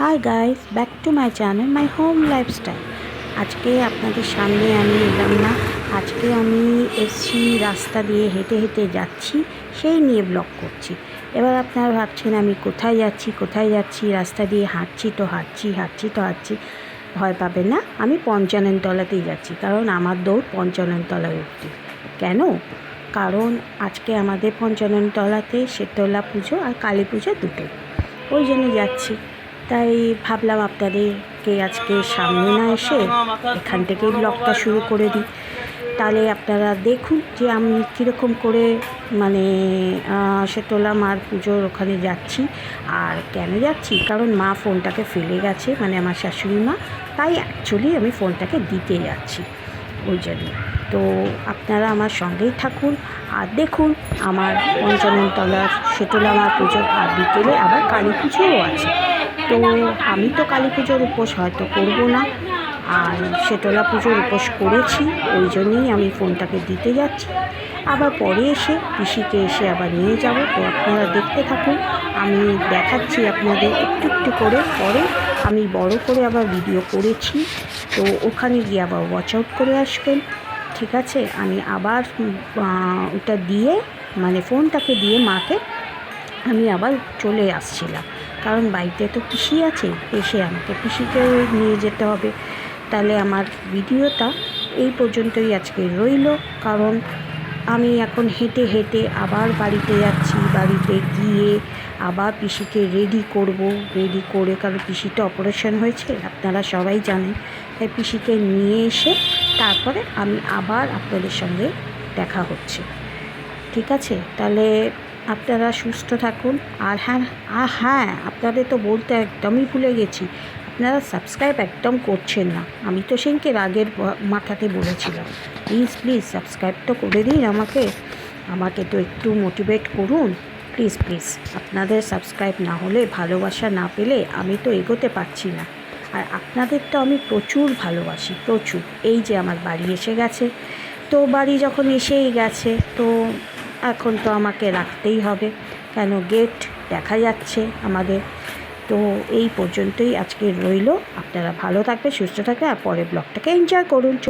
Hi guys back to my channel my home lifestyle আজকে আপনাদের সামনে আমি এলাম না। আজকে আমি এসছি রাস্তা দিয়ে হেঁটে হেঁটে যাচ্ছি, সেই নিয়ে ব্লগ করছি। এবার আপনারা ভাবছেন আমি কোথায় যাচ্ছি কোথায় যাচ্ছি? রাস্তা দিয়ে হাঁটছি তো হাঁটছি হাঁটছি তো হাঁটছি। ভয় পাবেন না, আমি পঞ্চাননতলাতেই যাচ্ছি, কারণ আমার দৌড় পঞ্চাননতলায় উঠতে কেন? কারণ আজকে আমাদের পঞ্চাননতলাতে শেতলা পুজো আর কালী পুজো দুটো ওই জন্য যাচ্ছি। তাই ভাবলাম আপনাদেরকে আজকে সামনে না এসে এখান থেকেই ব্লগটা শুরু করে দিই। তাহলে আপনারা দেখুন যে আমি কীরকম করে মানে শেতলা মার পুজোর ওখানে যাচ্ছি। আর কেন যাচ্ছি? কারণ মা ফোনটাকে ফেলে গেছে মানে আমার শাশুড়ি মা। তাই অ্যাকচুয়ালি আমি ফোনটাকে দিতে যাচ্ছি। ওই জন্য। তো আপনারা আমার সঙ্গেই থাকুন। আর দেখুন, আমার পঞ্চাননতলার শীতলা মা পুজো। আর বিকেলে আবার কালী পুজোও আছে। তো আমি তো কালী পুজোর উপোস হয়তো করব না। আর শীতলা পুজোর উপোস করেছি, ওই জন্যেই আমি ফোনটাকে দিতে যাচ্ছি। আবার পরে এসে পিসিকে এসে আবার নিয়ে যাব। তো আপনারা দেখতে থাকুন, আমি দেখাচ্ছি আপনাদের একটু একটু করে। পরে আমি বড় করে আবার ভিডিও করেছি। তো ওখানে গিয়ে আবার ওয়াচ আউট করে আসবেন। ঠিক আছে? আমি আবার ওটা দিয়ে মানে ফোনটাকে দিয়ে মাকে আমি আবার চলে আসছিলাম। কারণ বাড়িতে তো পিসি আছে, এসে আমাকে পিসিকেও নিয়ে যেতে হবে। তাহলে আমার ভিডিওটা এই পর্যন্তই আজকে রইল, কারণ আমি এখন হেঁটে হেঁটে আবার বাড়িতে যাচ্ছি, বাড়িতে গিয়ে আবার পিসিকে রেডি করব রেডি করে, কারণ পিসিটা অপারেশন হয়েছে, আপনারা সবাই জানেন। তাই পিসিকে নিয়ে এসে তারপরে আমি আবার আপনাদের সঙ্গে দেখা হচ্ছে। ঠিক আছে? তাহলে আপনারা সুস্থ থাকুন। আর হ্যাঁ আর হ্যাঁ আপনাদের তো বলতে একদমই ভুলে গেছি। আপনারা সাবস্ক্রাইব একদম করছেন না। আমি তো সেদিনকে রাগের মাথাতে বলেছিলাম। প্লিজ প্লিজ সাবস্ক্রাইব তো করে দিন আমাকে। আমাকে তো একটু মোটিভেট করুন। প্লিজ প্লিজ, আপনাদের সাবস্ক্রাইব না হলে, ভালোবাসা না পেলে আমি তো এগোতে পারছি না। আর আপনাদের তো আমি প্রচুর ভালোবাসি, প্রচুর। এই যে আমার বাড়ি এসে গেছে। তো বাড়ি যখন এসেই গেছে, তো এখন তো আমাকে রাখতেই হবে। কেন? গেট দেখা যাচ্ছে আমাদের। তো এই পর্যন্তই আজকে রইল। আপনারা ভালো থাকবে সুস্থ থাকবে আর পরে ব্লগটাকে এনজয় করুন।